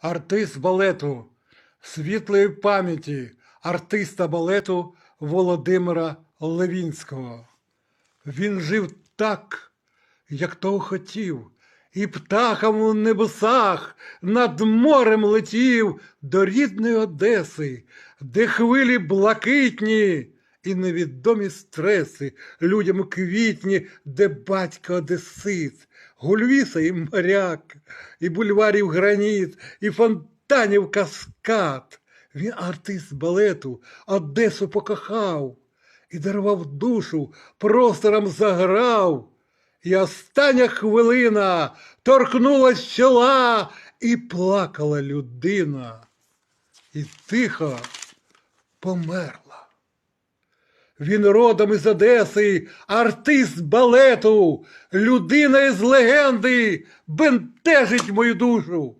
артист балету, світлої пам'яті артиста балету Володимира Левінського. Він жив так, як того хотів, і птахам у небесах над морем летів до рідної Одеси, де хвилі блакитні і невідомі стреси, людям квітні, де батько Одесит, гульвіса і моряк, і бульварів граніт, і фонтанів каскад. Він артист балету, Одесу покохав і дарував душу, простором заграв. І остання хвилина торкнулась чола, і плакала людина, і тихо померла. Він родом із Одеси, артист балету, людина із легенди, бентежить мою душу.